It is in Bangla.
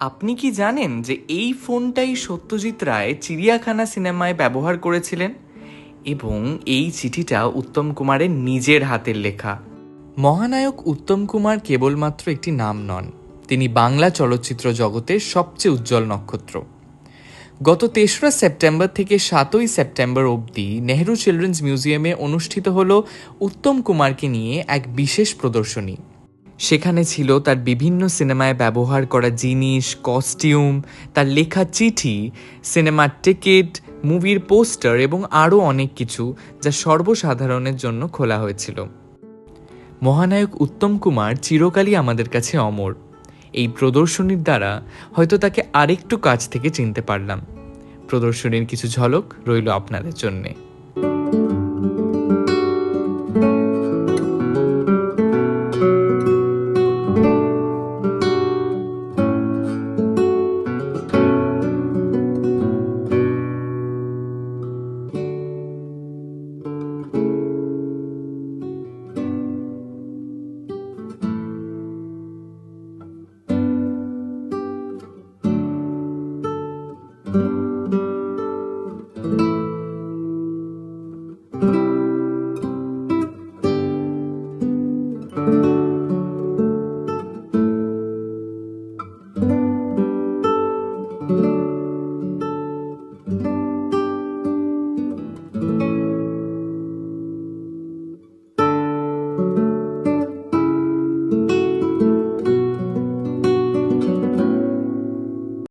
আপনি কি জানেন যে এই ফোনটাই সত্যজিৎ রায় চিড়িয়াখানা সিনেমায় ব্যবহার করেছিলেন? এবং এই চিঠিটা উত্তম কুমারের নিজের হাতের লেখা। মহানায়ক উত্তম কুমার কেবলমাত্র একটি নাম নন, তিনি বাংলা চলচ্চিত্র জগতের সবচেয়ে উজ্জ্বল নক্ষত্র। গত তেসরা সেপ্টেম্বর থেকে সাতই সেপ্টেম্বর অবধি নেহরু চিলড্রেন্স মিউজিয়ামে অনুষ্ঠিত হল উত্তম কুমারকে নিয়ে এক বিশেষ প্রদর্শনী। সেখানে ছিল তার বিভিন্ন সিনেমায় ব্যবহার করা জিনিস, কস্টিউম, তার লেখা চিঠি সিনেমার টিকিট, মুভির পোস্টার এবং আরও অনেক কিছু যা সর্বসাধারণের জন্য খোলা হয়েছিল। মহানায়ক উত্তম কুমার চিরকালই আমাদের কাছে অমর। এই প্রদর্শনীর দ্বারা হয়তো তাকে আরেকটু কাছ থেকে চিনতে পারলাম। প্রদর্শনীর কিছু ঝলক রইল আপনাদের জন্যে।